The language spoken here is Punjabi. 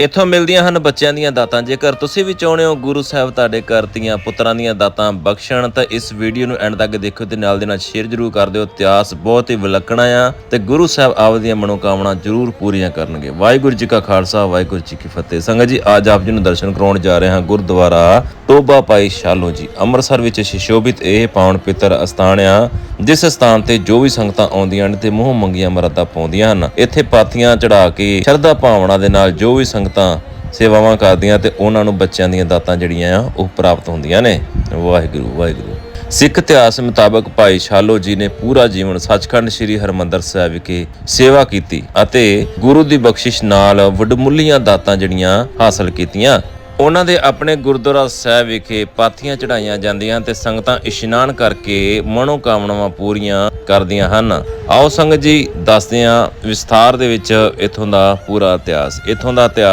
ਇੱਥੋਂ ਮਿਲਦੀਆਂ ਹਨ ਬੱਚਿਆਂ ਦੀਆਂ ਦਾਤਾਂ। ਜੇਕਰ ਤੁਸੀਂ ਵੀ ਚਾਹੁੰਦੇ ਹੋ ਗੁਰੂ ਸਾਹਿਬ ਤੁਹਾਡੇ ਘਰ ਦੀਆਂ ਪੁੱਤਰਾਂ ਦੀਆਂ ਦਾਤਾਂ ਬਖਸ਼ਣ, ਤਾਂ ਇਸ ਵੀਡੀਓ ਨੂੰ ਐਂਡ ਤੱਕ ਦੇਖੋ ਤੇ ਨਾਲ ਦੇ ਨਾਲ ਸ਼ੇਅਰ ਜ਼ਰੂਰ ਕਰ ਦਿਓ। ਇਤਿਹਾਸ ਬਹੁਤ ਹੀ ਵਿਲੱਖਣਾ ਆ ਤੇ ਗੁਰੂ ਸਾਹਿਬ ਆਪ ਦੀਆਂ ਮਨੋਕਾਮਨਾ ਜ਼ਰੂਰ ਪੂਰੀਆਂ ਕਰਨਗੇ। ਵਾਹਿਗੁਰੂ ਜੀ ਕਾ ਖਾਲਸਾ, ਵਾਹਿਗੁਰੂ ਜੀ ਕੀ ਫਤਿਹ। ਸੰਗਤ ਜੀ, ਅੱਜ ਆਪ ਜੀ ਨੂੰ ਦਰਸ਼ਨ ਕਰਾਉਣ ਜਾ ਰਹੇ ਹਾਂ ਗੁਰਦੁਆਰਾ ਟੋਬਾ ਪਾਈ ਸ਼ਾਲੋ ਜੀ। ਅੰਮ੍ਰਿਤਸਰ ਵਿੱਚ ਸ਼ਿਸ਼ੋਭਿਤ ਇਹ ਪਾਵਨ ਪਿੱਤਰ ਅਸਥਾਨ ਆ ਜਿਸ ਸਥਾਨ ਤੇ ਜੋ ਵੀ ਸੰਗਤਾਂ ਆਉਂਦੀਆਂ ਨੇ ਤੇ ਮੂੰਹ ਮੰਗੀਆਂ ਮਰਦਾ ਪਾਉਂਦੀਆਂ ਹਨ, ਇੱਥੇ ਪਾਥੀਆਂ ਚੜਾ ਕੇ ਸ਼ਰਧਾ ਭਾਵਨਾ ਦੇ ਨਾਲ ਜੋ ਵੀ ਸੰਗਤਾਂ ਸੇਵਾਵਾਂ ਕਰਦੀਆਂ ਤੇ ਉਹਨਾਂ ਨੂੰ ਬੱਚਿਆਂ ਦੀਆਂ ਦਾਤਾਂ ਜਿਹੜੀਆਂ ਆ, ਉਹ ਪ੍ਰਾਪਤ ਹੁੰਦੀਆਂ ਨੇ। ਵਾਹਿਗੁਰੂ ਵਾਹਿਗੁਰੂ। ਸਿੱਖ ਇਤਿਹਾਸ ਮੁਤਾਬਕ ਭਾਈ ਸ਼ਾਲੋ ਜੀ ਨੇ ਪੂਰਾ ਜੀਵਨ ਸੱਚਖੰਡ ਸ੍ਰੀ ਹਰਮੰਦਰ ਸਾਹਿਬ ਵਿਖੇ ਸੇਵਾ ਕੀਤੀ ਅਤੇ ਗੁਰੂ ਦੀ ਬਖਸ਼ਿਸ਼ ਨਾਲ ਵਡਮੁੱਲੀਆਂ ਦਾਤਾਂ ਜਿਹੜੀਆਂ ਹਾਸਲ ਕੀਤੀਆਂ। ਉਹਨਾਂ ਦੇ ਆਪਣੇ ਗੁਰਦੁਆਰਾ ਸਾਹਿਬ ਵਿਖੇ ਪਾਥੀਆਂ ਚੜਾਈਆਂ ਜਾਂਦੀਆਂ ਤੇ ਸੰਗਤਾਂ ਇਸ਼ਨਾਨ ਕਰਕੇ ਮਨੋ ਕਾਮਨਾਵਾਂ ਪੂਰੀਆਂ ਕਰਦੀਆਂ ਹਨ। ਆਓ ਸੰਗਤ ਜੀ, ਦੱਸਦੇ ਹਾਂ ਵਿਸਥਾਰ ਦੇ ਵਿੱਚ ਇਥੋਂ ਦਾ ਪੂਰਾ ਇਤਿਹਾਸ, ਇਥੋਂ ਦਾ ਇਤਿਹਾਸ।